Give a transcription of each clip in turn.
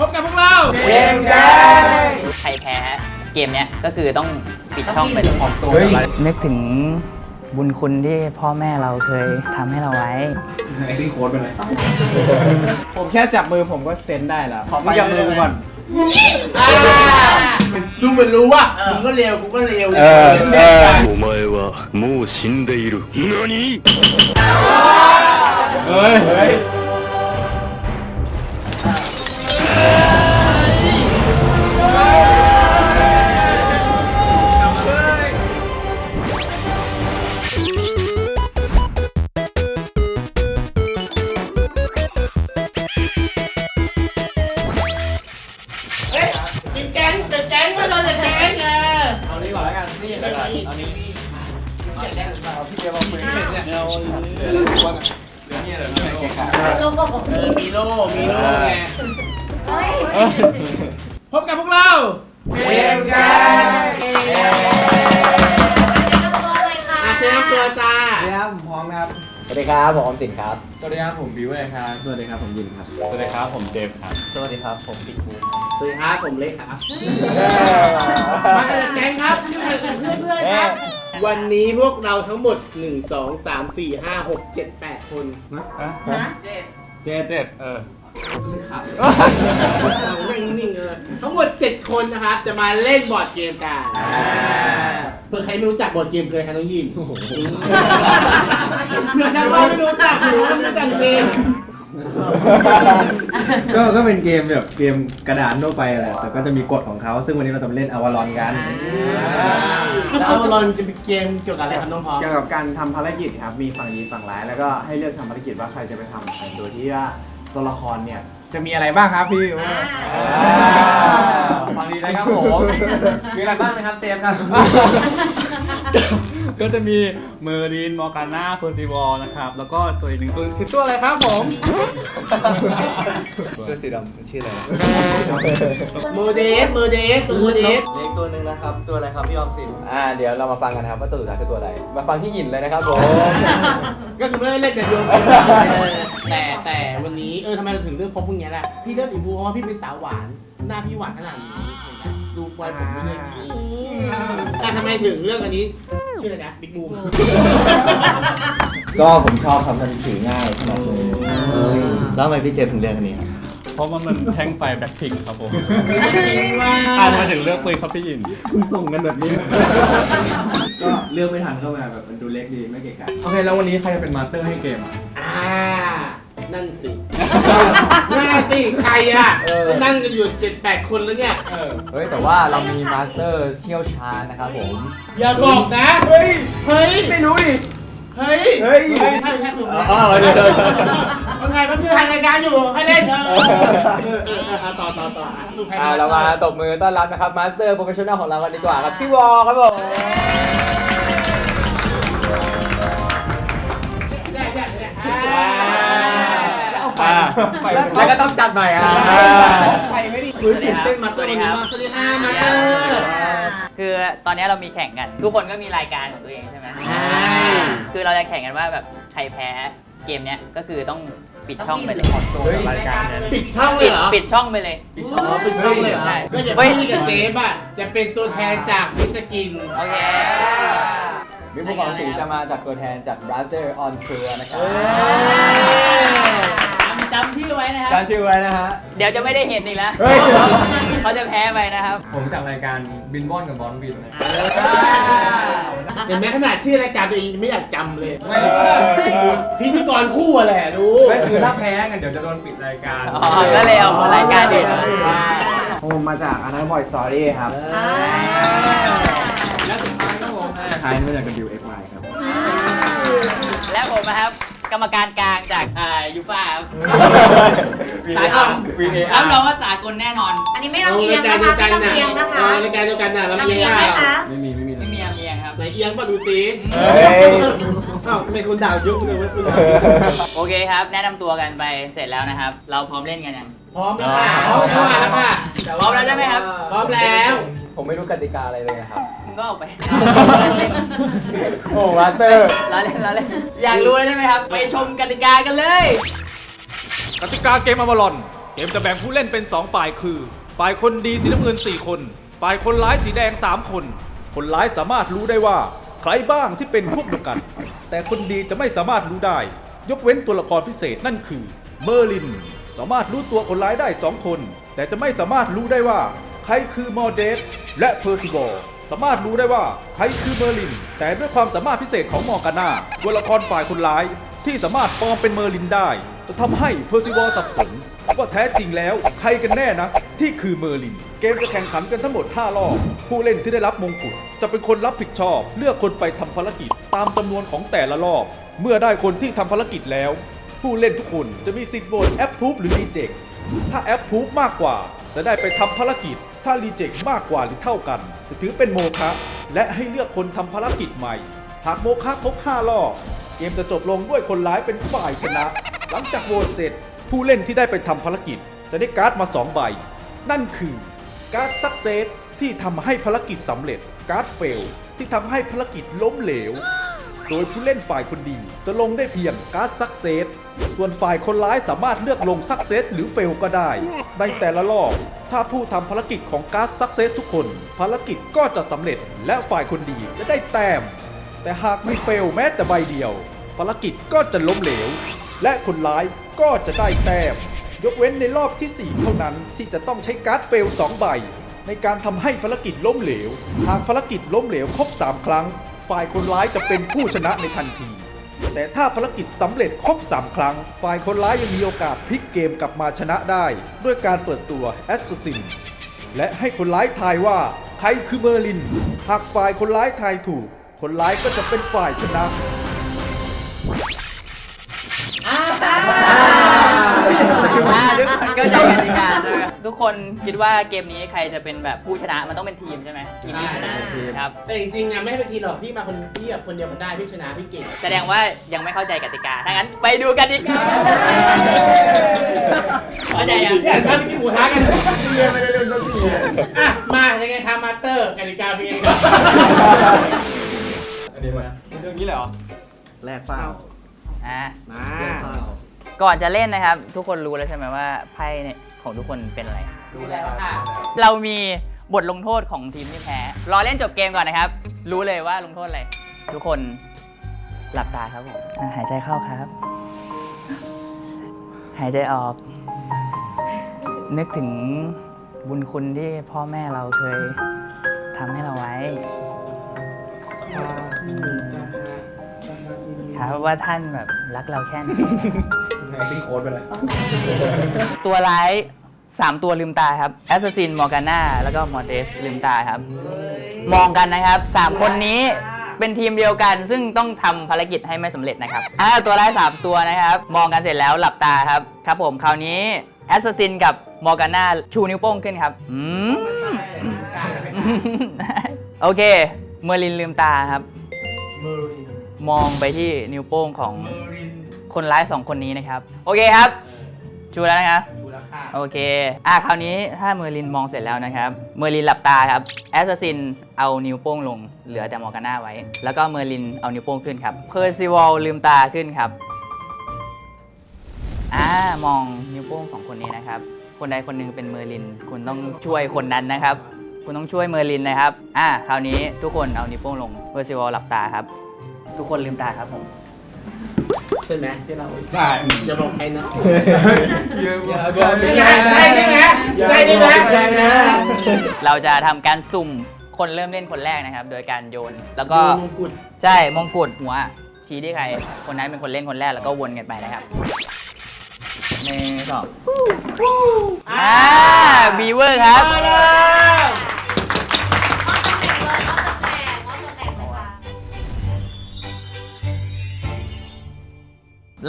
พบกับพวกเรา เกมแกง ใครแพ้เกมเนี้ยก็คือต้องปิดช่องไปเลย เฮ้ย นึกถึงบุญคุณที่พ่อแม่เราเคยทำให้เราไว้ ผมแค่จับมือผมก็เซ็นได้แล้วขอไป จับมือกูก่อน ดูเหมือนรู้ว่ามึงก็เร็วกูก็เร็ว เออเออ お前はもう死んでいる何 เฮ้ย นี้ก่อนแล้วกันนี่เอานี้เอานี้เออมีโล่มีโล่ไงพบกับพวกเราเกมแกงอาเชฟตัวจ้าครับผมพร้อมครับ วัสดีครับผมออมสินครับ สวัสดีครับผมบิวเองครับสวัสดีครับผมยินครับ สวัสดีครับผมเจฟครับ สวัสดีครับผมปิ๊กบูมสวัสดีครับผมเล็กครับ มากันแก๊งครับเพื่อนเพื่อนๆครับ วันนี้พวกเราทั้งหมด 1 2 3 4 5 6 7 8 คนเจ็ดเจ็ดเออครับเรานั่งนิ่งๆเออทั้งหมด 7 คนนะครับ จะมาเล่นบอร์ดเกมกันเพื่อใครไม่รู้จักบอร์ดเกมเคยใครต้องยินเพื่อใครว่าไม่รู้ จักหรือว่าไม่รู้จักเกมก็ก็เป็นเกมแบบเกมกระดานทั่วไปแหละแต่ก็จะมีกฎของเขาซึ่งวันนี้เราจะมาเล่นอวารอนกันแล้วเราจะเป็นเกมเกี่ยวกับอะไรครับน้องพร้อมเกี่ยวกับการทำภารกิจครับ มีฝั่งดีฝั่งร้ายแล้วก็ให้เลือกทำภารกิจว่าใครจะไปทำโดยที่ว่าตัวละครเนี่ยจะมีอะไรบ้างครับพี่ฟังดีนะครับผมมีอะไรบ้างนะครับเจมครับ ก็จะมีเมอร์ลินมอร์กาน่าเพอร์ซิวอลนะครับ แล้วก็ตัวอีกหนึ่งตัวชื่อตัวอะไรครับผมตัวสีดำชื่ออะไรโมเดสโมเดสตัวโมเดสเล็กตัวหนึ่งนะครับ ตัวอะไรครับพี่ออมสินอ่าเดี๋ยวเรามาฟังกันนะครับว่าตัวสุดท้ายคือตัวอะไร มาฟังที่หยินเลยนะครับผมก็คือไม่ได้เล่นแต่ดวงแต่แต่วันนี้เออทำไมเราถึงเลือกพบพวกเนี้ยล่ะพี่เลือกสีชมพูเพราะว่าพี่เป็นสาวหวานหน้าพี่หวานขนาดนี้เห็นไหมดูปลอยผมนี่เลยแต่ทำไมถึงเลือกอันนี้ ชื่ออะไรนะบิ๊กบูมก็ผมชอบครับมันถือง่ายขนาดนี้แล้วทำไมพี่เจฟถึงเลือกอันนี้ครับเพราะว่ามันแท่งไฟแบ็คพิงครับผมจริงว่าอ่านมาถึงเลือกปืนครับพี่ยิน คุณส่งกันแบบนี้ ก็เลือกไม่ทันเข้ามาแบบมันดูเล็กดีไม่เกะกะโอเคแล้ววันนี้ใครจะเป็นมาสเตอร์ให้เกมอะ อ่า นั่นสิน่าสิ ใครอะนั่งกันอยู่เจ็ดแปดคนแล้วเนี่ยเฮ้ยแต่ว่าเรามีมาสเตอร์เชี่ยวชาญนะครับผมอย่าบอกนะ เฮ้ย เฮ้ย ไม่รู้ดิ เฮ้ย เฮ้ย ไม่ใช่ไม่ใช่ผมนะอ๋อเดี๋ยวโอเคแป๊บนึงถ่ายรายการอยู่ให้เล่นเออเออเออเออต่อต่อต่ออะดูใครอ่าเรามาตบมือต้อนรับนะครับมาสเตอร์โปรเฟชชั่นอลของเรากันดีกว่าครับพี่วอครับผม แล้วก็ต้องจัดใหม่อะใครไม่ดีคุยตื่นเต้นมาเตอร์วันนี้มากสวัสดีค่ะมาเตอร์คือตอนนี้เรามีแข่งกัน ทุกคนก็มีรายการของตัวเองใช่ไหมใช่คือเราจะแข่งกันว่าแบบใครแพ้เกมเนี้ยก็คือต้องปิดช่องไปเลยรายการปิดช่องเลยเหรอ ปิดช่องไปเลยอ๋อปิดช่องเลยเหรอใช่ก็จะเฮ้ยพี่กับเจฟอะจะเป็นตัวแทนจากมิสกินโอเควิวของสีจะมาจากตัวแทนจาก Brother on Tour นะครับ จำจำชื่อไว้นะครับการชื่อไว้นะฮะ เดี๋ยวจะไม่ได้เห็นอีกแล้วเฮ้ย เขาจะแพ้ไปนะครับ ผมจากรายการบินบอนกับบอลบินนะเห็นไหมขนาดชื่อรายการตัวเองยังไม่อยากจำเลยพิธีกรคู่อะแหละรู้ไม่คือถ้าแพ้กันเดี๋ยวจะโดนปิดรายการอ๋อก็เลยเอารายการอื่นมาใช่ผมมาจากอนาบอยสตอรี่ครับ แล้วสุดท้ายก็ผมท้ายมาจาก WXY ครับ และผมนะครับ กรรมการกลางจากอ่ายูฟ่าครับ สากล VAR รับรองว่าสากลแน่นอน อันนี้ไม่ต้องเอียงนะคะไม่ต้องเอียงนะคะเออรายการเดียวกันน่ะเราต้องเอียงเอียงได้ไหมคะไม่มีไม่มีไม่มีอะไรเอียงครับ ไหนเอียงป่ะดูซิเฮ้ย อ้าวทำไมคุณด่ายุบเลยเวะคุณโอเคครับ แนะนำตัวกันไปเสร็จแล้วนะครับ เราพร้อมเล่นกันยัง พร้อมแล้วค่ะพร้อมแล้วค่ะพร้อมแล้วใช่ไหมครับ พร้อมแล้ว ผมไม่รู้กติกาอะไรเลยนะครับ มึงก็ออกไปโอ้มาสเตอร์เราเล่นเราเล่นอยากรู้เลยใช่ไหมครับ ไปชมกติกากันเลย กติกาเกมอวารอนเกมจะแบ่งผู้เล่นเป็น 2 ฝ่ายคือ ฝ่ายคนดีสีน้ำเงิน 4 คน ฝ่ายคนร้ายสีแดง 3 คน คนร้ายสามารถรู้ได้ว่า ใครบ้างที่เป็นพวกเดียวกัน แต่คนดีจะไม่สามารถรู้ได้ ยกเว้นตัวละครพิเศษนั่นคือ เมอร์ลิน สามารถรู้ตัวคนร้ายได้ 2 คน แต่จะไม่สามารถรู้ได้ว่า ใครคือมอร์เดสและเพอร์ซิวอล สามารถรู้ได้ว่าใครคือเมอร์ลิน แต่ด้วยความสามารถพิเศษของมอร์กาน่าตัวละครฝ่ายคนร้าย ที่สามารถปลอมเป็นเมอร์ลินได้ จะทำให้เพอร์ซิวอลสับสนว่าแท้จริงแล้วใครกันแน่นะ ที่คือเมอร์ลิน เกมจะแข่งขันกันทั้งหมด 5 รอบ ผู้เล่นที่ได้รับมงกุฎจะเป็นคนรับผิดชอบ เลือกคนไปทำภารกิจ ตามจำนวนของแต่ละรอบ เมื่อได้คนที่ทำภารกิจแล้ว ผู้เล่นทุกคนจะมีสิทธิ์โหวตแอปพูฟหรือรีเจคถ้าแอปพูฟมากกว่า จะได้ไปทำภารกิจ ถ้ารีเจ็คมากกว่าหรือเท่ากัน จะถือเป็นโมฆะและให้เลือกคนทำภารกิจใหม่ หากโมฆะครบ5รอบเกมจะจบลงด้วยคนร้ายเป็นฝ่ายชนะ หลังจากโหวตเสร็จ ผู้เล่นที่ได้ไปทำภารกิจ จะได้การ์ดมา 2 ใบ นั่นคือ การ์ดสักเซสที่ทำให้ภารกิจสำเร็จ การ์ดเฟลที่ทำให้ภารกิจล้มเหลว โดยผู้เล่นฝ่ายคนดีจะลงได้เพียงการ์ดซักเซส ส่วนฝ่ายคนร้ายสามารถเลือกลงซักเซสหรือเฟลก็ได้ ในแต่ละรอบ ถ้าผู้ทำภารกิจของการ์ดซักเซสทุกคน ภารกิจก็จะสำเร็จและฝ่ายคนดีจะได้แต้ม แต่หากมีเฟลแม้แต่ใบเดียว ภารกิจก็จะล้มเหลว และคนร้ายก็จะได้แต้ม ยกเว้นในรอบที่ 4 เท่านั้นที่จะต้องใช้การ์ดเฟล2ใบในการทำให้ภารกิจล้มเหลว หากภารกิจล้มเหลวครบ 3 ครั้ง ฝ่ายคนร้ายจะเป็นผู้ชนะในทันที แต่ถ้าภารกิจสำเร็จครบ 3 ครั้ง ฝ่ายคนร้ายยังมีโอกาสพลิกเกมกลับมาชนะได้ ด้วยการเปิดตัวแอสซัสซินและให้คนร้ายทายว่า ใครคือเมอร์ลิน หากฝ่ายคนร้ายทายถูก คนร้ายก็จะเป็นฝ่ายชนะอ่าทุกคนก็ใจกติกาใช่ไหม ทุกคนคิดว่าเกมนี้ใครจะเป็นแบบผู้ชนะมันต้องเป็นทีมใช่ไหมทีมที่ชนะครับ แต่จริงๆนะไม่ให้เป็นทีหรอกพี่มาคนพี่แบบคนเดียวมันได้พี่ชนะพี่เก่ง แสดงว่ายังไม่เข้าใจกติกา ถ้างั้นไปดูกติกาเข้าใจยังอยากทำพี่หมูท้ากันเรียนไม่ได้เล่นสักทีอะมายังไงคะมาสเตอร์กติกาเป็นยังไงครับอันนี้มาเรื่องนี้เลยเหรอแลกเปล่าอะมา แลกเปล่า ก่อนจะเล่นนะครับ ทุกคนรู้แล้วใช่ไหมว่าไพ่เนี่ยของทุกคนเป็นอะไรดูแล้วค่ะ เรามีบทลงโทษของทีมที่แพ้ รอเล่นจบเกมก่อนนะครับ รู้เลยว่าลงโทษอะไร ทุกคนหลับตาครับผมอะหายใจเข้าครับ หายใจออก นึกถึงบุญคุณที่พ่อแม่เราเคยทำให้เราไว้ ครับว่าท่านแบบรักเราแค่ไหน acting coach ไปเลยตัวร้าย 3 ตัวลืมตาครับแอสซัสซินมอร์กาน่าแล้วก็มอร์เดสลืมตาครับ มองกันนะครับ 3 คนนี้เป็นทีมเดียวกัน ซึ่งต้องทำภารกิจให้ไม่สำเร็จนะครับอ่าตัวร้าย 3 ตัวนะครับ มองกันเสร็จแล้วหลับตาครับ ครับผมคราวนี้แอสซัสซินกับมอร์กาน่าชูนิ้วโป้งขึ้นครับอืม โอเค เมอร์ลินลืมตาครับ มองไปที่นิ้วโป้งของคนร้ายสองคนนี้นะครับ โอเคครับชูแล้วนะครับดูแล้วค่ะโอเค อะคราวนี้ถ้าเมอร์ลินมองเสร็จแล้วนะครับ เมอร์ลินหลับตาครับแอสซัสซินเอานิ้วโป้งลง เหลือแต่มอร์กาน่าไว้ แล้วก็เมอร์ลินเอานิ้วโป้งขึ้นครับเพอร์ซิวอลลืมตาขึ้นครับอ่ามองนิ้วโป้งสองคนนี้นะครับ คนใดคนหนึ่งเป็นเมอร์ลิน คุณต้องช่วยคนนั้นนะครับ คุณต้องช่วยเมอร์ลินนะครับ อะคราวนี้ทุกคนเอานิ้วโป้งลงเพอร์ซิวอลหลับตาครับ ทุกคนลืมตาครับผม ใช่ไหมที่เราใช่อย่าบอกใครนะเยอะมากใช่ใช่ไหมใช่ใช่ไหมใช่นะ เราจะทำการสุ่มคนเริ่มเล่นคนแรกนะครับ โดยการโยน แล้วก็มงกุฎใช่มงกุฎหัว ชี้ที่ใคร คนนั้นเป็นคนเล่นคนแรกแล้วก็วนกันไปนะครับหนึ่งสองอ่าบีเวอร์ครับ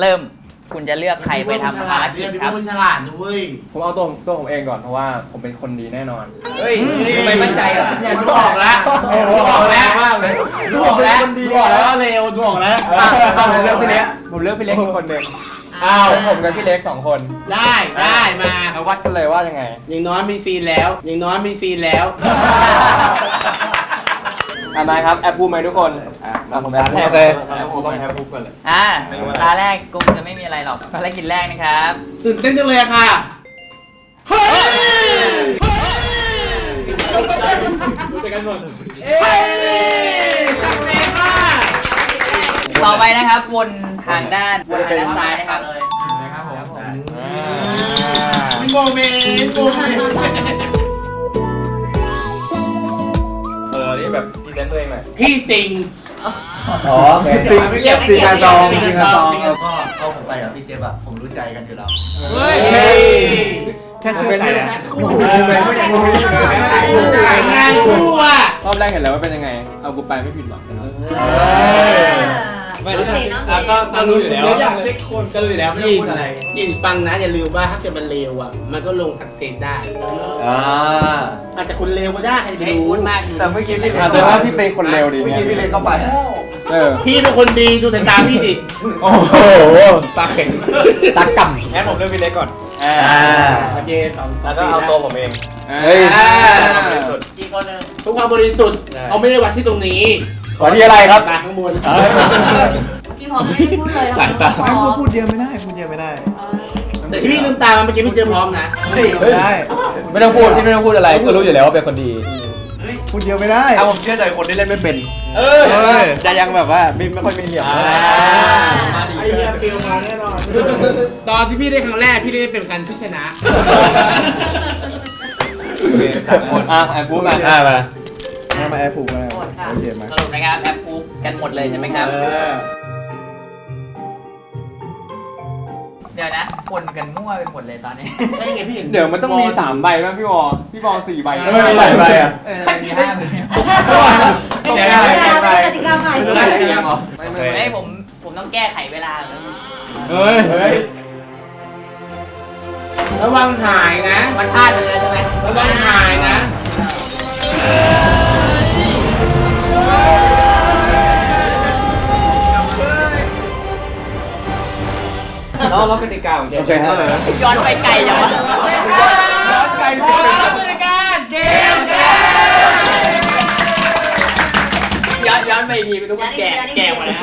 เริ่มคุณจะเลือกใครไปทำภารกิจครับเป็นฉลาดนะเว้ยผมเอาตัวตัวผมเองก่อนเพราะว่าผมเป็นคนดีแน่นอน เฮ้ยทำไมมั่นใจอะเนี่ยดูออกแล้วดูออกแล้วมากเลยดูออกแล้วดูออกแล้วว่าเร็วดูออกแล้วผมเลือกพี่เล็กผมเลือกพี่เล็กอีกคนหนึ่งอ้าวผมกับพี่เล็กสองคนได้ได้มาเอาวัดกันเลยว่ายังไง อย่างน้อยมีซีนแล้ว อย่างน้อยมีซีนแล้ว อะมาครับแอปพูไหมทุกคนอะมาผมแอปพูโอเลเคยแอปพูต้องแอปพูก่อนเลยอ่าตาแรกกุมจะไม่มีอะไรหรอกภารกิจแรกนะครับ ตื่นเต้นจังเลยอะค่ะต่อไปนะครับวนทางด้านวนทางด้านซ้ายนะครับนะครับผมโมเมนต์โมเมนต์เออนี่แบบพ รีเซนต์ตัวเองหน่อยพี่สิงอ๋อโอเคสิงเรียกสิงกาซองสิสิงงกากาซซอองงก็เข้าผมไปกับพี่เจ๊บอะผมรู้ใจกันอยู่แล้วเฮ้ยแค่เชื่อใจนะขายงานคู่อะรอบแรกเห็นแล้วว่าเป็นยังไง เอากูไปไม่ผิดหวังนะ ไม่รู้อะก็ก็รู้อยู่แล้ว อยากเช็คคนก็รู้อยู่แล้วไม่ต้องพูดอะไรยินฟังนะอย่าลืมว่าถ้าเกิดมันเลวอะ มันก็ลงสักเซนได้ อ่า อาจจะคนเลวก็ได้ใครจะไปไม่รู้พูดมากอยู่แต่เมื่อกี้พี่เล็กแต่ว่าพี่เป็นคนเร็วดีเมื่อกี้พี่เล็กเข้าไปเออ พี่เป็นคนดีดูสายตาพี่ดิโอ้โหปากแข็งตากำงั้นผมเลือกพี่เล็กก่อนอ่าโอเคสองสาแล้มวก็สี่เอาตัวผมเองเฮ้ยความบริสุทธิ์อีกคนหนึงทุกความบริสุทธิ์เขาไม่ได้วัดที่ตรงนี้ วัดที่อะไรครับตาข้างบนพี่พร้อมไม่ได้พูดเลยสายตาไม่พูดพูดเยอะไม่ได้พูดเยอะไม่ได้แต่ที่พี่ลืมตามาเมื่อกี้พี่เจอพร้อมนะเฮ้ยไม่ได้ไม่ต้องพูดที่ไม่ต้องพูดอะไรก็รู้อยู่แล้วว่าเป็นคนดี พูดเยอะไม่ได้ถ้าผมเชื่อใจคนที่เล่นไม่เป็น เออจะยังแบบว่าไม่ไม่ค่อยมีเหลี่ยมอ่าไอ้เหี้ยฟิลมาแน่นอนตอนที่พี่ได้ครั้งแรกพี่ได้เป็นการที่ชนะ โอเคสามคนอะไอ้ปุ๊บอะอ่ามา มามาแอร์ผูกมาโอเคมาสรุปนะครับแอปปุ๊บกันหมดเลยใช่ไหมครับเดี๋ยวนะคนกันมั่วไปหมดเลยตอนนี้ ใช่ไงพี่เห็นเดี๋ยวมันต้องมีสามใบป่ะพี่วอพี่วอสี่ใบเออมีหลายใบอะ เออมีห้าใบต้องกแก้อะไรติแก้กาอะไรกติกาใหม่ไม่ได้ยังเหรอโอเคเฮ้ยผมผมต้องแก้ไขเวลาแล้วเฮ้ยเฮ้ยระวังหายนะมันพลาดไปเลยใช่ไหมระวังหายนะ น้องรับกติกาของเกมโอเคครับ ย้อนไปไกลจังวะย้อนไกลขอรับผู้จัดการเกมแชร์ย้อนย้อนไปอีกทีทุกคนแก่แก่หมดแล้ว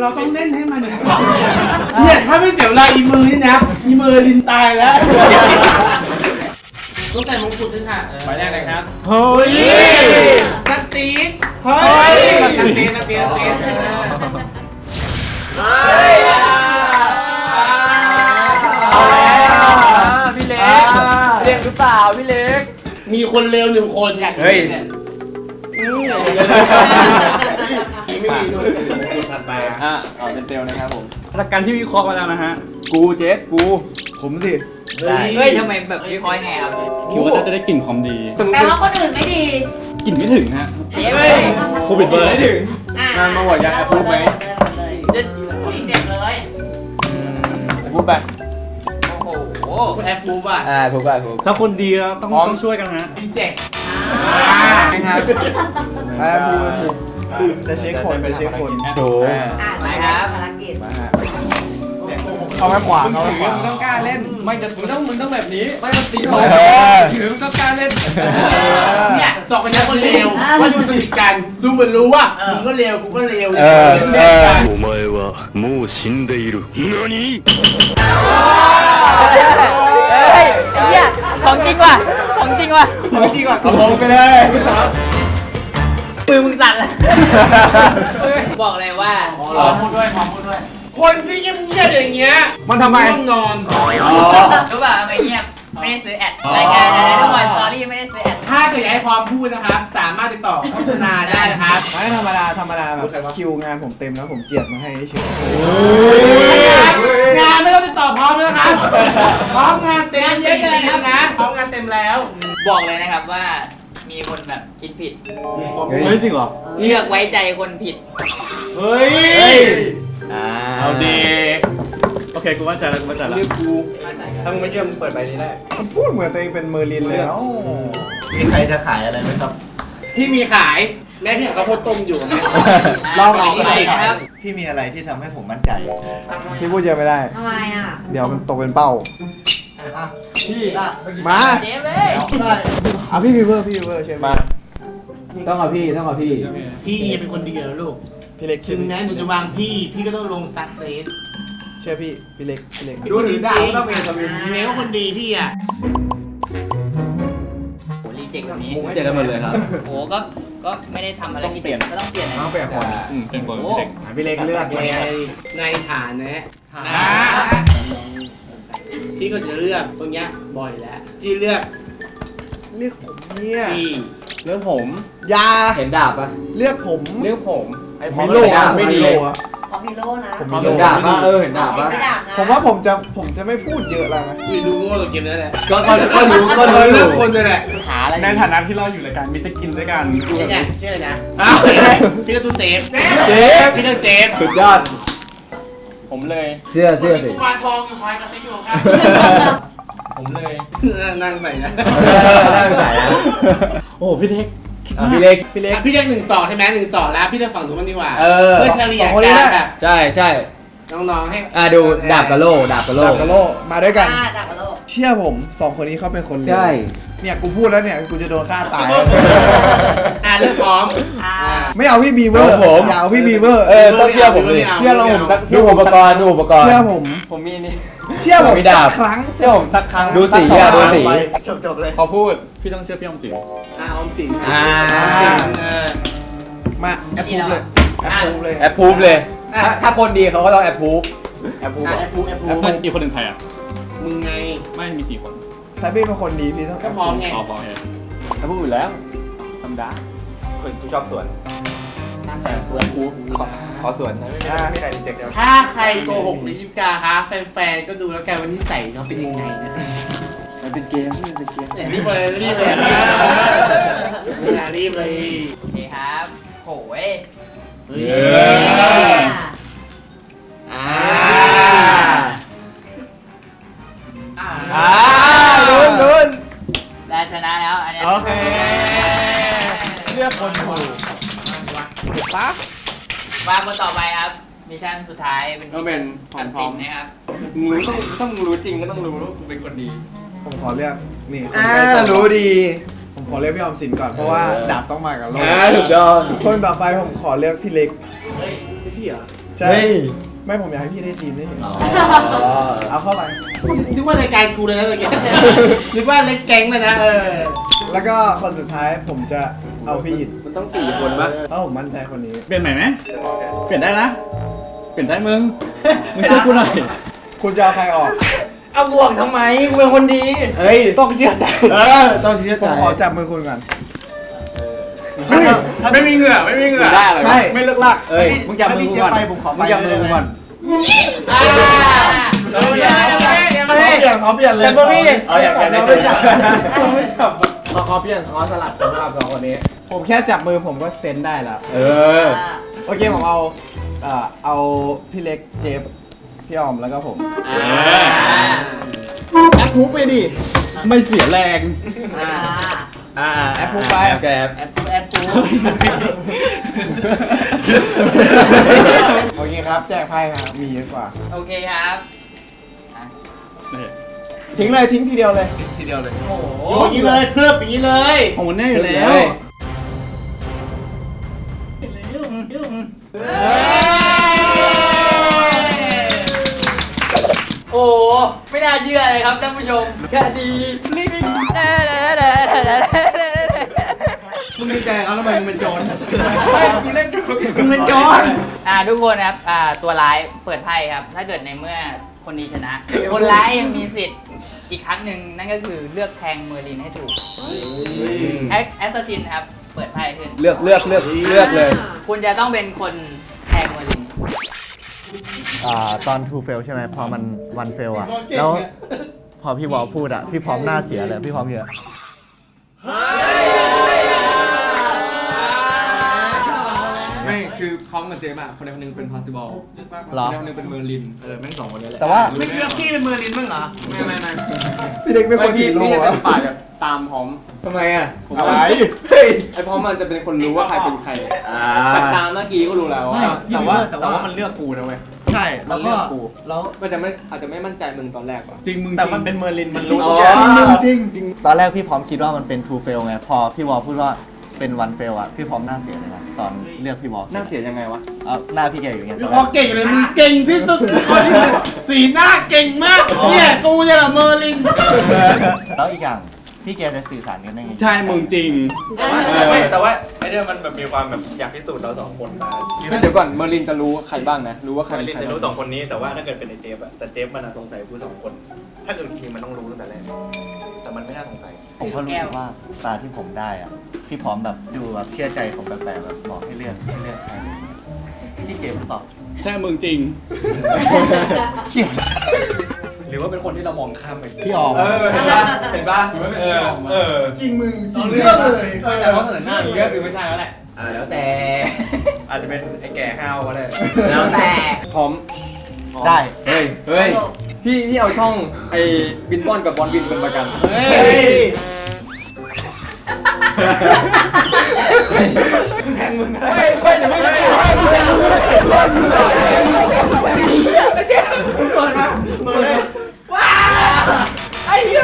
เราต้องเล่นให้มันเนี่ยถ้าไม่เสียเวลาอีมือนี่นะอีมือลินตายแล้ว ต้องใส่มงกุฎด้วยค่ะหมายแรกเลยครับเฮ้ยซักซีดเฮ้ยซักซีดซักซีดซักซีดเอาแล้วพี่เล็กเรียกหรือเปล่าพี่เล็ก มีคนเลวหนึ่งคนอยากเฮ้ยไม่มีด้วยถัดไปอะเอาเป็นเตลนะครับผมหลักการที่วิเคราะห์มาแล้วนะฮะ กูเจสกูผมสิ เฮ้ยทำไมแบบวิเคราะห์ยังไงครับคิดว่าน่าจะได้กลิ่นความดีแปลว่าคนอื่นไม่ดีกลิ่นไม่ถึงฮะเฮ้ยโควิดเบอร์ไม่ถึง อะมามาโหวตกันแอปพูดไหมเลยจะเจ็บเลยไอ้พูดไปโอ้โหคุณแอปพูป่ะอ่าถูกป่ะถูกถ้าคนดีแล้วต้องพร้อมต้องช่วยกันฮะดีเจกนะครับแอร์ผูกแอร์ผูกจะเช็คคนจะเช็คคนถูกอะใช่ครับภารกิจ มาฮะ เอาไว้ขวางเอาไว้ขวาง มึงต้องกล้าเล่น ไม่จะมึงต้องมึงต้องแบบนี้ ไม่ต้องตี เออ ถือมึงต้องกล้าเล่น เนี่ยสองคนนี้คนเลวว่าดูสนิทกัน ดูเหมือนรู้ว่ามึงก็เลวกูก็เลว เออเออ お前はもう死んでいる何 เฮ้ยไอ้เหี้ยของจริงว่ะของจริงว่ะ จริงก่อน เอาลงไปเลย มือมึงสั่นเลยบอกเลยว่า ขอพูดด้วยขอพูดด้วย คนที่เงียบๆอย่างเงี้ยมันทำไมต้องนอนรู้ป่ะทำไมเงียบไม่ได้ซื้อแอดรายการอะไรทั้งวันสตอรี่ไม่ได้ซื้อแอดถ้าเกิดอยากให้ความพูดนะครับ สามารถติดต่อโฆษณาได้นะครับ ไม่ธรรมดาธรรมดาแบบคิวงานผมเต็มแล้วผมเจียดมาให้เฉยงานไม่ต้องติดต่อพร้อมนะครับพร้อมงานเต็มเยอะเลยนะครับนะพร้อมงานเต็มแล้ว บอกเลยนะครับว่ามีคนแบบคิดผิด เฮ้ยจริงเหรอ เลือกไว้ใจคนผิด เฮ้ยอ่า เอาดีโอเคกูมั่นใจแล้วกูมั่นใจแล้วเรียกกูถ้ามึงไม่เชื่อมึงเปิดใบนี้ได้มันพูดเหมือนตัวเองเป็นเมอร์ลินเลยเนาะมีใครจะขายอะไรไหมครับพี่มีขายแม่พี่อยากข้าวโพดต้มอยู่ไหมลองขายขายนะครับพี่มีอะไรที่ทำให้ผมมั่นใจที่พูดเยอะไม่ได้ทำไมอะเดี๋ยวมันตกเป็นเป้าพี่ได้มาเจ๊เลยได้เอาพี่พีเวอร์พี่พีเวอร์ใช่ไหมมาต้องเอาพี่ต้องเอาพี่ พี่เป็นคนดีแล้วลูก พี่เล็กถึงแม้หนูจะวางพี่ พี่ก็ต้องลงซักเซสเชชื่อพี่พี่เล็กพี่เล็กดูถึงด่าต้องเป็นคนยังไงก็คนดีพี่อะโหรีเจ็คแบบนี้ เจอกันหมดเลยครับ โหก็ ก็ไม่ได้ทำอะไรกิจก็ต้องเปลี่ยนนะต้องเปลี่ยนคนอืมเป็นคนโอ้เด็ก พี่เล็กเลือกในเลย ในฐานนะพี่ก็จะเลือกตรงเนี้ยบ่อยแล้ว พี่เลือกเลือกผมเนี่ยพี่เรื่องผม อยาเห็นดาบปะเลือกผมเรื่องผม ไอ้พมีอโล่ดาอะบผมไม่มีดี โล่อะ ขอพิโลนะผมเห็นดาบปะเออเห็นดาบปะไม่ด่านะผมว่าผมจะผมจะไม่พูดเยอะแล้วนะพี่ดูโง่ตัวเกมนั้นแหละก็ก็ก็รู้ก็รู้อเลืยู่อกคนเลยแหละหาอะไรในฐานะที่เราอยู่รายการมิจะกินด้วยกันนี่ไงชื่ออะไรนะพี่เลือกตู้เซฟเจ๊พี่เลือกเจฟสุดยอดผมเลยเสื้อเสื้อสิวานทองอยู่คอยกระซิบอยู่ครับผมเลยนั่งใส่นะ น่าสงสัยนะโอ้โหพี่เล็ก อะพี่เล็ก พี่เล็ก อะพี่เลือกหนึ่งสองใช่ไหมหนึ่งสองแล้วพี่เลือกฝั่งนู้นดีกว่าเออ เพื่อเฉลี่ยสองคนนี้การนะ แบบใช่ใช่น้องๆให้อะดูดาบกับโล่ดาบกับโล่ดาบกับโล่มาด้วยกัน อ่าจากกระโลกเชื่อผมสองคนนี้เขาเป็นคนเลวใช่ เนี่ยกูพูดแล้วเนี่ยกูจะโดนฆ่าตาย อ่าเลือกพร้อม อ่าไม่เอาพี่บีเวอร์เอาผม อย่าเอาพี่บีเวอร์เออต้องเชื่อผมดิไม่เอาเชื่อเราผมสักดูอุปกรณ์ดูอุปกรณ์เชื่อผม ผมมีนี่ เชื่อผมมีดาบสักครั้งเชื่อผมสักครั้งดูสีอะดูสีไปจบๆเลยพอพูด พี่ต้องเชื่อพี่ออมสินอ่าออมสินอ่าออมสินเออมาแอปพูฟเลยแอปพูฟเลยแอปพูฟเลยถ้าถ้าคนดีเขาก็ต้องแอปพูฟแอปพูฟอ่าแอปพูแอปพูแอปพูไม่อีกคนหนึ่งใครอะมึงไงไม่มีสี่คนถ้าพี่เป็นคนดีพี่ต้องก็พร้อมไงอ๋อพอเองถ้าพูดอยู่แล้วธรรมดาคนชอบสวน แต่เพื่อนกูขอสวนนะไม่มีไม่มีใครรีเจ็คแล้วถ้าใครโกหกหรือยิบกาคะแฟนๆก็ดูแล้วกันว่านิสัยเขาเป็นยังไงนะคะมันเป็นเกมที่มันเป็นเกมเนี่ยรีบเลยรีบเลยอย่ารีบเลยโอเคครับโหยเฮ้ยอ่าอ่าอ่าลุ้นลุ้นได้ชนะแล้วอันเนี้ย โอเค ปะวางคนต่อไปครับมิชชั่นสุดท้ายเป็นก็เป็นพตัดร้สิอนมนะครับมึงรู้ต้องต้องรู้จริงก็ต้องรู้ว่ากูเป็นคนดี ผมขอเลือกนี่คนอ่าใกล้ตัวรู้ดีผมขอเลือกพี่ออมสินก่อนเพราะว่าดาบต้องมากับโลกอ่าถูกต้องคนต่อไปผมขอเลือกพี่เล็กไม่พี่เหรอใช่เฮ้ยไม่ผมอยากให้พี่ได้ซีนได้เห็นอ๋อเอาเข้าไป นึกว่ารายการกูเลยนะตะกี้นึกว่าเล็กแก๊งเลยนะเออแล้วก็คนสุดท้ายผมจะเอาพี่อินมัน ต้องสี่คนปะเพราะผมมั่นใจคนนี้ เปลี่ยนใหม่ไหมเปลี่ยนได้นะ เปลี่ยนได้มึง มึงช่วยกูหน่อย คุณจะเอาใครออก เอาบวกทำไมกูเป็นคนดีเฮ้ย ต้องเชื่อใจ เออ ต้องเชื่อผใจมขอจับมือคุณก่อนไม่มีเหงื่อไม่มีเหงื่อได้เหรอใช่ ไม่เลิกลากเอ้ยมึงจับมือกูก่อนถ้าพี่เจี๊ยบไปผมขอไปมึงจับมือด้วยได้กูไหมก่อน อ่าเดี๋ยวเดี๋ยวเดี๋ยวขอเดี๋ยวเปลี่ยนขอเปลี่ยนเลยแต่พอพี่เอาอยากได้ไม่จับไม่จับข อขอเปลี่ยนขอสลับสลับสองคนนี้ ผมแค่จับมือผมก็เซนได้แล้ว เออ โอเคผมเอาเอ่อเอาพี่เล็กเจฟพี่ออมแล้วก็ผมอ่าแอปพูไปดิ ไม่เสียแรง อ่าอ่าแอปพูไปแอปแกแอปแอปปูแอปปูโอเคครับ แจกไพ่ครับมีเยอะกว่า โอเคครับ ทิ้งเลยทิ้งทีเดียวเลย ทีเดียวเลยโอ้โหอย่างนี้เลยเพิ่มอย่างนี้เลยของมันแน่อยู่แล้วโอ้โหไม่น่าเชื่อเลยครับท่านผู้ชมคดีนี่มึงดีใจเขาทำไมมึงเป็นโจรกูเล่นกูเป็นจอนอ่าทุกคนครับอ่าตัวร้ายเปิดไพ่ครับ ถ้าเกิดในเมื่อ คนดีชนะ คนร้ายยังมีสิทธิ์อีกครั้งหนึ่งนั่นก็คือเลือกแทงเมอร์ลินให้ถูกแอสซัสซินครับ เปิดไพ่ขึ้น เลือกเลือกเลือกเลือกเลย คุณจะต้องเป็นคนแทงเมอร์ลิน อ่าตอนทูเฟลใช่ไหมพอมันวันเฟลอะแล้วพอพี่วอลพูดอะพี่พร้อมหน้าเสียเลยพี่พร้อมเยอะ ไม่ คือพร้อมกับเจมส์อะคนใดคนหนึงเป็น possible เหรอ คนใดคนหนึงเป็นเมอร์ลินเออแม่งสองคนนี้แหละแต่ว่า ไม่เลือกพี่เป็นมือลิ้นบ้างเหรอ ไม่ไม่ไม่พี่เล็กเป็นคนพี่ถือโล่พี่จะอะเป็นฝ่ายแบบตามพร้อมทำไมอะอะไรไอ้พร้อมมันจะเป็นคนรู้ว่าใครเป็นใครอ่าจากตามเมื่อกี้ก็รู้แล้วไม่แต่ว่าแต่แต่ว่าว่ามันเลือกกูนะเว้ย ใช่แล้วก็มันเลือกกูแล้วมันจะไม่อาจจะไม่มั่นใจมึงตอนแรกว่ะ จริงมึงแต่มันเป็นเมอร์ลินมันรู้อ๋ทุอกอย่างจริงตอนแรกพี่พร้อมคิดว่ามันเป็นทูเฟลไง พอพี่วอลพูดว่า เป็นวันเฟลอะพี่พร้อมหน้าเสียเลยนะตอนเลือกพี่บอสหน้าเสียยังไงวะเอาหน้าพี่แกอยู่อย่างเงี้ยพี่คอเก่งเลยมึงเก่งที่สุดคนที่สีหน้าเก่งมากเนี่ยกูเนี่ยแหละเมอร์ลิน แล้วอีกอย่างพี่แกจะสื่อสารกันได้ไงใช่มึงจริง แต่ว่าแต่ว่าไอเดียมันแบบมีความแบบอยากพิสูจน์เราสองคนมาเดี๋ยวก่อนเมอร์ลินจะรู้ใครบ้างนะ รู้ว่าใครเมอเป็นร์ลินใครจะรู้บ้างสองคนนี้แต่ว่าถ้าเกิดเป็นไอเจฟอะแต่เจฟมันอะสงสัยผู้สองคน ถ้าเกิดทีมมันต้องรู้ตั้งแต่แรกแต่มันไม่น่าสงสัย ผมก็รู้สึกว่าตาที่ผมได้อะพี่พร้อมแบบดูแบบเชื่อใจผมแปลกๆแบบบอกให้เลือกให้เลือกใครอะไรเงี้ยพี่เจมส์หรือเปล่าใช่มึงจริงเขียนหรือว่าเป็นคนที่เรามองข้ามไปพี่ออกเออเห็นปะเห็นปะเออเออจริงมึงจริงเรื่องเลยแต่ว่าเสนอหน้าอย่างนี้ก็คือไม่ใช่แล้วแหละอ่าแล้วแต่อาจจะเป็นไอ้แก่ห้าวก็ได้แล้วแต่พร้อมได้เฮ้ยเฮ้ย พี่พี่เอาช่องไอ้บินบอลกับบอลบินเป็นประกัน เฮ้ยแทงมึงได้เฮ้ยเดี๋ยวไม่ได้เปิดมาเปิดเลยว้าไอ้เหี้ย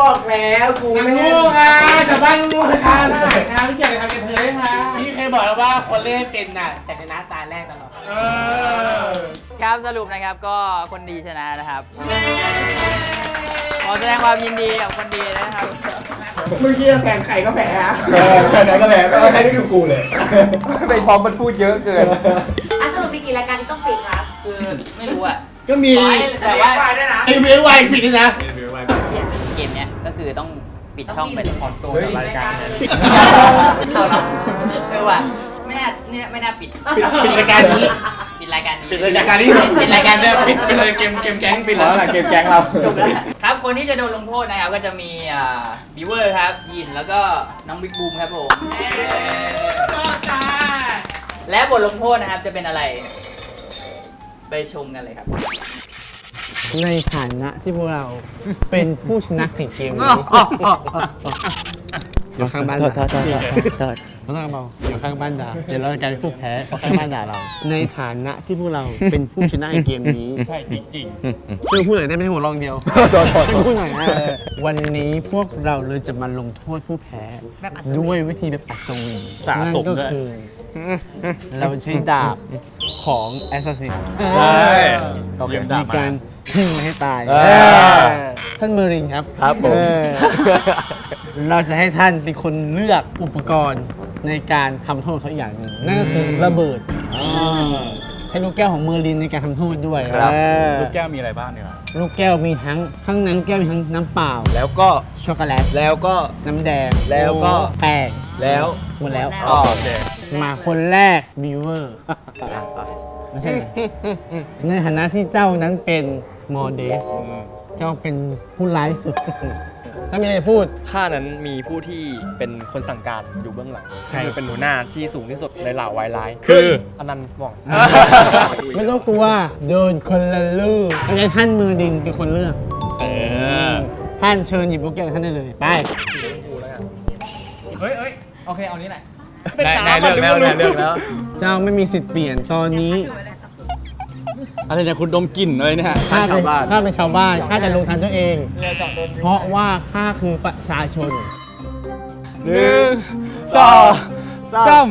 บอกแล้วกูนางไม่โง่ค่ะชาวบ้านโง่ค่ะทหารค่ะไม่เกี่ยวกับทำกระเทยค่ะพี่เคยบอกแล้วว่าคนเล่นเป็นน่ะจะชนะตาแรกตลอดครับสรุปนะครับก็คนดีชนะนะครับ ขอแสดงความยินดีกับคนดีนะครับเมื่อกี้แข่งไข่ก็แพ้อะเออไหนก็แหละไม่ให้ได้ดูกูเลยไปพร้อมมันพูดเยอะเกินอะสรุปมีกี่รายการที่ต้องปิดครับ คือไม่รู้อะก็มีขอให้แต่ว่าไอ้เบลไวปิดด้วยนะ เกมเนี้ยก็คือต้องปิดช่องไปถอนตัวจากรายการเอาเนาะเออว่ะไม่น่าเนี่ยไม่น่าปิดปิดปิดรายการนี้ ปิดรายการนี้ปิดรายการนี้ปิดรายการเนี่ยปิดไปเลยเกมเกมแก๊งปิดแล้วแหละเกมแก๊งเราจบแล้วครับคนที่จะโดนลงโทษนะครับก็จะมีอ่าบิวเวอร์ครับยินแล้วก็น้องบิ๊กบูมครับผมและบทลงโทษนะครับจะเป็นอะไร ไปชมกันเลยครับ ในฐานะที่พวกเราเป็นผู้ชนะในเกมนี้อยู่ข้างบ้านด่าโทษโทษโทษไม่ต้องเบาอยู่ข้างบ้านด่าเดี๋ยวเราจะกลายเป็นผู้แพ้เพราะข้างบ้านด่าเรา ในฐานะที่พวกเราเป็นผู้ชนะในเกมนี้ใช่จริงเพื่อพูดหน่อยได้ไหมหัวลองเดียวพูดหน่อยนะวันนี้พวกเราเลยจะมาลงโทษผู้แพ้แบบอัศวินด้วยวิธีแบบอัศวินสะสมนั่นด้ก็วยคือเราใช้ดาบของแอสซัสซินใช่โอเคมีการ ทิ้งมาให้ตายเออ ท่านเมอรินครับครับผม เออเราจะให้ท่านเป็นคนเลือกอุปกรณ์ในการทำโทษเขาอีกอย่างหนึ่งนั่นก็คือระเบิดใช้ลูกแก้วของเมอร์ลินในการทำโทษด้วยครับ เออลูกแก้วมีอะไรบ้างเนี่ยลูกแก้วมีทั้งข้างในลูกแก้วมีทั้งน้ำเปล่า แล้วก็ช็อกโกแลตแล้วก็ น้ำแดงแล้วก็ แป้งแล้วหมดแล้ว อ๋อโอเค มาคนแรกบิวเวอร์ไม่ใช่เหรอในฐานะที่เจ้านั้นเป็น มอเดสเจ้าเป็นผู้ร้ายสุด ถ้ามีอะไรจะพูด ข้านั้นมีผู้ที่เป็นคนสั่งการอยู่เบื้องหลังใคร คือเป็นหัวหน้าที่สูงที่สุดในเหล่าไวายร้ายคือ อนันต์หว่อง ไม่ต้องกลัวโดนคนละลูกเพราะฉะนั้นท่านมือดินเป็นคนเลือก เออ ท่านเชิญหยิบลูกแก้วท่านได้เลย ไป เฮ้ยเฮ้ยโอเค เอานี้แหละนายนายเลือกแล้วนายเลือกแล้ว เจ้าไม่มีสิทธิ์เปลี่ยนตอนนี้ อะไรเนี่ยคุณดมกลิ่นเลยเนี่ยข้าเป็นข้าเป็นชาวบ้านข้าจะลงทันตัวเอง เพราะว่าข้าคือประชาชนหนึ่งสองสาม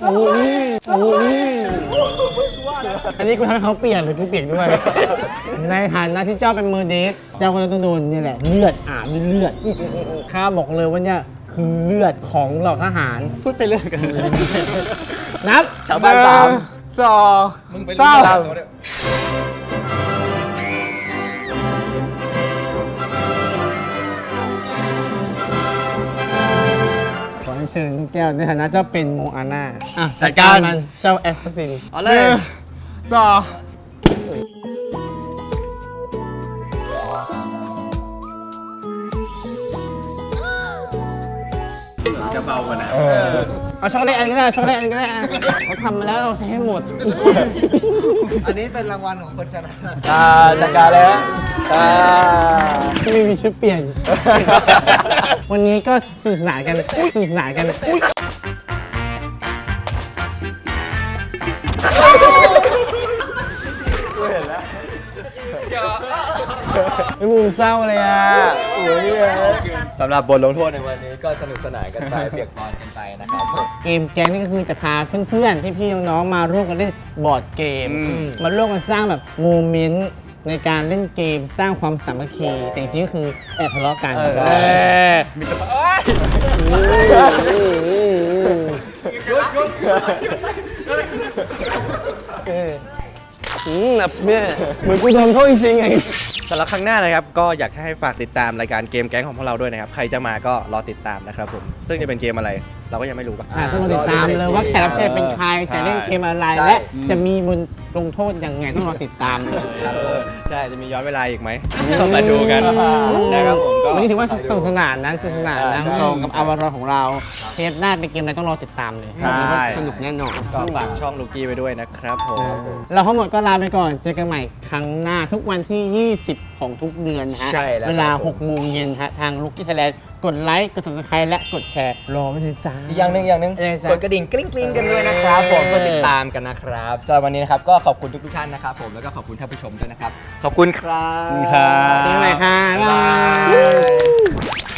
โอ้ยโอ้ยอันนี้กูทำให้เขาเปลี่ยนหรือกูเปลี่ยนด้วย ในฐานะที่เจ้าเป็นมือเดสเจ้าก็เลยต้องโดนเนี่ยแหละเลือดอาบด้วยเลือดข้าบอกเลยว่าเนี่ย คือเลือดของเหล่าทหาร พูดไปเรื่อยกันนับชาวบ้านสามสองมึงไปสามเราขอให้เชิญลูกแก้วในฐานะเจ้าเป็นโมอาน่าอะจัดการมันเจ้าแอสซัสซิน เอาเลหยนึ่งสอง เบากว่านะเออ เอาช็อกโกแลตอันก็ได้ช็อกโกแลตอันก็ได้อะเขาทำมาแล้วเราใช้ให้หมด อันนี้เป็นรางวัลของคนชนะ ตาจัดการเลยฮะตา ไม่มีชุดเปลี่ยน วันนี้ก็สนุกสนานกันสนุกสนานกัน ไม่มุมเศร้าเลยอะสำหรับบทลงโทษในวันนี้ก็สนุกสนานกันไปเปียกปอนกันไปนะครับผม เกมแกงนี่ก็คือจะพาเพื่อนๆ พี่ๆ น้องๆ มาร่วมกันเล่นบอร์ดเกมมาร่วมกันสร้างแบบโมเมนต์ในการเล่นเกมสร้างความสามัคคี แต่จริงๆก็คือแอบทะเลาะกันเออเออมีแต่เอ้ยเอออืมแบบเนี่ยเหมือนกูทำโทษจริงๆไง สำหรับครั้งหน้านะครับก็อยากให้ฝากติดตามรายการเกมแก๊งของพวกเราด้วยนะครับ ใครจะมาก็รอติดตามนะครับผม ซึ่งจะเป็นเกมอะไรเราก็ยังไม่รู้ปะใช่ต้องรอติดตามเลยว่าแขกรับเชิญเป็นใคร จะเล่นเกมอะไร และจะมีบน ลงโทษยังไงต้องรอติดตามเลย ใช่ จะมีย้อนเวลาอีกไหมมาดูกันนะครับผมก็ วันนี้ถือว่าสนุกสนานนะสนุกสนานนะตรงกับอวารอนของเราเทปหน้าเป็นเกมอะไรต้องรอติดตามเลยใช่บอกเลยว่าสนุกแน่นอนก็ฝากช่องลูกี้ไปด้วยนะครับผม เราทั้งหมดก็ลาไปก่อน เจอกันใหม่ครั้งหน้าทุกวันที่ 20 ของทุกเดือนนะฮะใช่แล้วเวลาครับผม6โมงเย็นฮะทางลูกกี้ไทยแลนด์ กดไลค์กด subscribe และกดแชร์รอไว้เลยจ้า อีกอย่างหนึ่งอย่างหนึ่งเออจ้ะกดกระดิ่งกริ๊งกริ๊งกันด้วยนะครับผมกดติดตามกันนะครับสำหรับวันนี้นะครับก็ขอบคุณทุกๆท่านนะครับผมแล้วก็ขอบคุณท่านผู้ชมด้วยนะครับ ขอบคุณครับครับ เจอกันใหม่ค่ะบ๊ายบาย